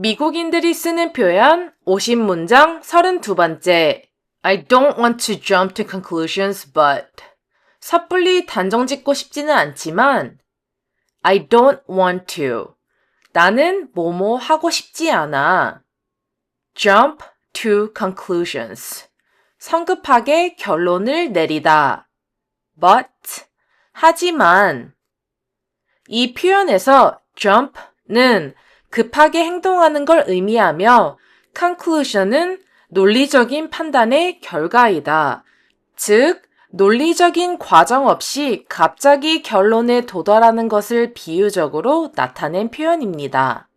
미국인들이 쓰는 표현 50문장 32번째. I don't want to jump to conclusions, but. 섣불리 단정 짓고 싶지는 않지만 I don't want to. 나는 뭐뭐 하고 싶지 않아. jump to conclusions. 성급하게 결론을 내리다. but 하지만 이 표현에서 jump는 급하게 행동하는 걸 의미하며 conclusion은 논리적인 판단의 결과이다. 즉, 논리적인 과정 없이 갑자기 결론에 도달하는 것을 비유적으로 나타낸 표현입니다.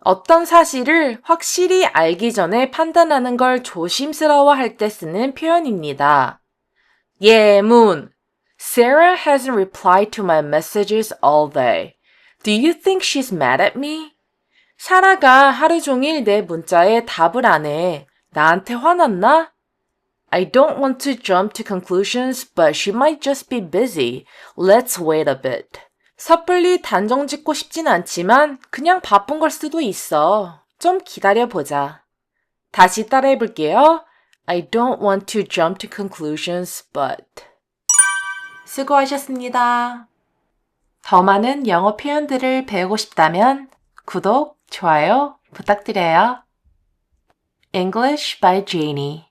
어떤 사실을 확실히 알기 전에 판단하는 걸 조심스러워 할 때 쓰는 표현입니다. 예문. Sarah hasn't replied to my messages all day. Do you think she's mad at me? 사라가 하루 종일 내 문자에 답을 안 해. 나한테 화났나? I don't want to jump to conclusions, but she might just be busy. Let's wait a bit. 섣불리 단정 짓고 싶진 않지만 그냥 바쁜 걸 수도 있어. 좀 기다려보자. 다시 따라해 볼게요. I don't want to jump to conclusions, but. 수고하셨습니다. 더 많은 영어 표현들을 배우고 싶다면 구독, 좋아요 부탁드려요. English by Janie